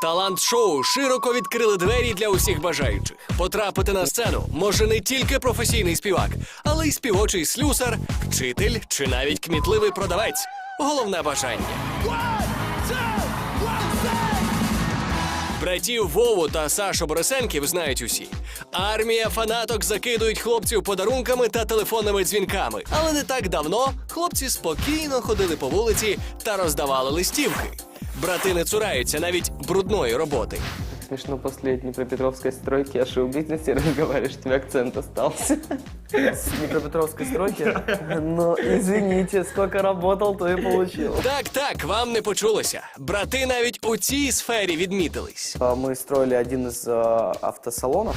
Талант-шоу широко відкрили двері для усіх бажаючих. Потрапити на сцену може не тільки професійний співак, але й співочий слюсар, вчитель чи навіть кмітливий продавець. Головне бажання. Братів Вову та Сашу Борисенків знають усі. Армія фанаток закидують хлопців подарунками та телефонними дзвінками. Але не так давно хлопці спокійно ходили по вулиці та роздавали листівки. Брати не цураються навіть брудної роботи. Смешно после Днепропетровской стройки аж и в бизнесе разговариваешь, у тебя акцент остался. С Днепропетровской стройки? Ну, извините, сколько работал, то и получил. Так, так, вам не почулося. Брати навіть у цій сфері відмітились. А, Мы строили один из э, автосалонов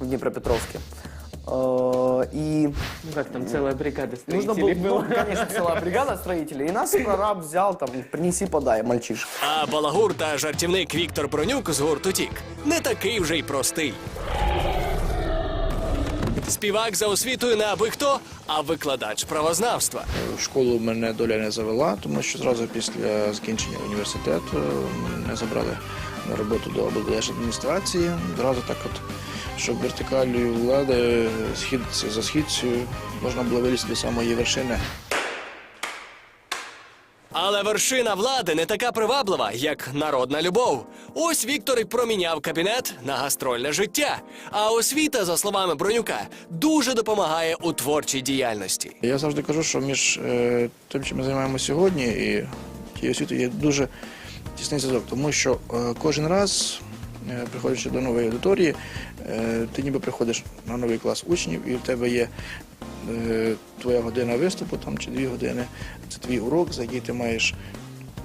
в Днепропетровске. Э, И Ну как там целая бригада нужно было, ну, конечно, целая бригада строителей. И нас прораб взял, там, принеси, подай, мальчишка. А балагур та жартівник Віктор Бронюк з гурту Тік не такий вже й простий. Співак за освітою не аби хто, а викладач правознавства. В школу мене доля не завела, тому що зразу після закінчення університету мене забрали на роботу до облдержадміністрації. Зразу так от, щоб вертикалью влади схід за східцю можна було вилізти до самої вершини. Але вершина влади не така приваблива, як народна любов. Ось Віктор і проміняв кабінет на гастрольне життя. А освіта, за словами Бронюка, дуже допомагає у творчій діяльності. Я завжди кажу, що між е, тим, чим ми займаємося сьогодні, і тією освітою є дуже тісний зв'язок, тому що е, кожен раз, приходячи до нової аудиторії, е, ти ніби приходиш на новий клас учнів, і в тебе є е, твоя година виступу там, чи дві години. Це твій урок, за який ти маєш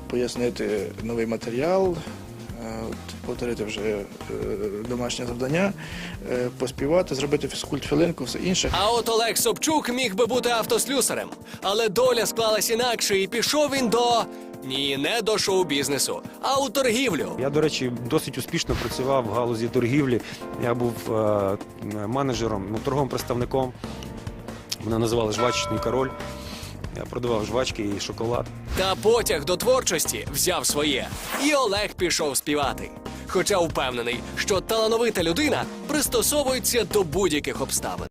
пояснити новий матеріал. е, Повторити вже е, домашнє завдання, е, поспівати, зробити фізкульт-хвилинку, все інше. А от Олег Собчук міг би бути автослюсарем, але доля склалась інакше, і пішов він до ні, не до шоу-бізнесу, а у торгівлю. Я, до речі, досить успішно працював в галузі торгівлі. Я був е, менеджером, ну, торговим представником. Мене називали жвачечний король. Я продавав жвачки і шоколад. Та потяг до творчості взяв своє, і Олег пішов співати. Хоча впевнений, що талановита людина пристосовується до будь-яких обставин.